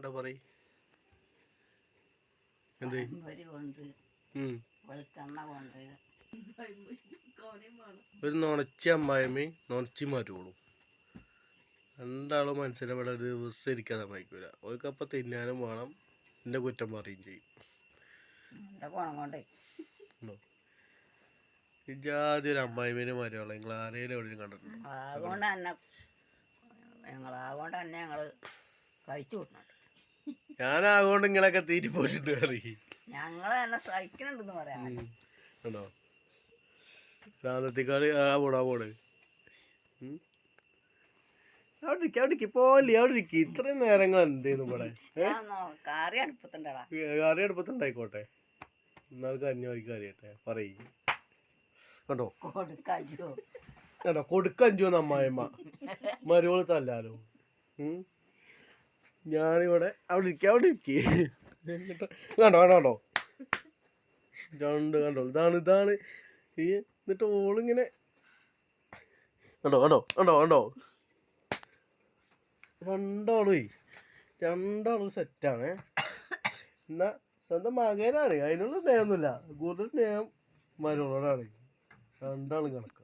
അവിടെ പറ എന്ത്? ഒരു നുണച്ചി അമ്മായിമ്മയും നൊണച്ചി മാറ്റുള്ളൂ രണ്ടാളും മനസ്സിനെ ഇവിടെ ഒരു ദിവസം ഇരിക്കാൻ സമ്മതിക്കൂല ഓർക്കപ്പം തിന്നാനും വേണം. എന്റെ കുറ്റം പറയുകയും ചെയ്യും. ജാതി ഒരു അമ്മായിമേനെ മാറ്റുള്ളൂ നിങ്ങൾ ആരെയും എവിടെയും കണ്ടിട്ടുണ്ട്? അതുകൊണ്ട് തന്നെ ഞങ്ങൾ അതുകൊണ്ട് തന്നെ ഞങ്ങൾ കഴിച്ചു വിട്ടുന്നുണ്ട് ഞാനാകൊണ്ട് നിങ്ങളൊക്കെ തീറ്റി പോയിട്ടുണ്ട് അറിയും ഞങ്ങൾ തന്നെ സഹിക്കുന്നുണ്ടെന്ന് പറയാം രാന്നത്തിക്കാട് ആ പോട്. അവിടെ ഇരിക്ക് അവിടെ ഇരിക്ക് പോലെ അവിടെ ഇരിക്ക് ഇത്രയും നേരങ്ങൾ എന്തേന്നു ഇവിടെ? കറി അടുപ്പത്തുണ്ടടാ. കറി അടുപ്പത്തുണ്ടായിക്കോട്ടെ. എന്നാൽ കഞ്ഞി വരിക്ക് കറിയട്ടെ. പറയ്. കണ്ടോ? കൊടുക്കഞ്ചു കണ്ടോ? കൊടുക്കഞ്ചു അമ്മായിമ്മ. മരുവോൾ തല്ലാലോ. ഉം. ഞാനിവിടെ അവിടെ ഇരിക്കുക അവിടെ ഇരിക്കുക കണ്ടോ കണ്ടോ കണ്ടോ? രണ്ട് കണ്ടോ? ഇതാണ് ഇതാണ്. ഈ എന്നിട്ട് ഓളിങ്ങനെ കണ്ടോ കണ്ടോ കണ്ടോ കണ്ടോ? രണ്ടാളേ രണ്ടാളും സെറ്റാണ്. എന്നാ സ്വന്തം മകനാണ് അതിനുള്ള സ്നേഹമൊന്നുമില്ല. കൂടുതൽ സ്നേഹം മരുന്നോടാണ് രണ്ടാളും കണക്കാ